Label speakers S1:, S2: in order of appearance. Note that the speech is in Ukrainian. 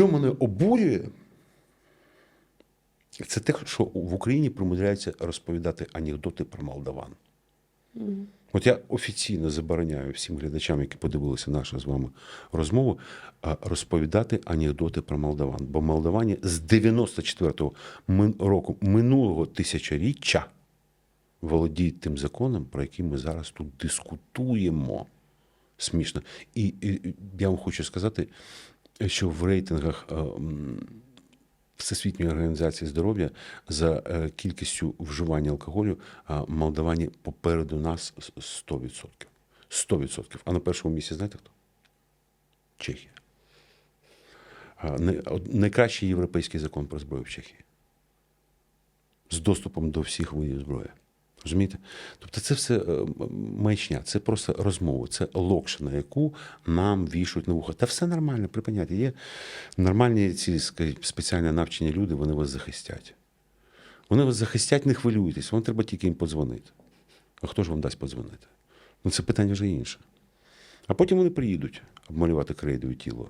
S1: Що мене обурює, це те, що в Україні примудряються розповідати анекдоти про молдаван. От я офіційно забороняю всім глядачам, які подивилися нашу з вами розмову, розповідати анекдоти про молдаван. Бо молдавані з 94-го року минулого тисячоріччя володіють тим законом, про який ми зараз тут дискутуємо. Смішно. І і я вам хочу сказати, що в рейтингах е, Всесвітньої організації здоров'я за е, кількістю вживання алкоголю Молдавані попереду нас 100%. 100%. А на першому місці знаєте хто? Чехія. Найкращий європейський закон про зброю в Чехії. З доступом до всіх видів зброї. Розумієте? Тобто це все е, маячня, це просто розмова, це локшина, яку нам вішують на вуха. Та все нормально, припиняйте. Є нормальні ці спеціально навчені люди, вони вас захистять. Вони вас захистять, не хвилюйтесь, вам треба тільки їм подзвонити. А хто ж вам дасть подзвонити? Ну це питання вже інше. А потім вони приїдуть обмалювати крейдове тіло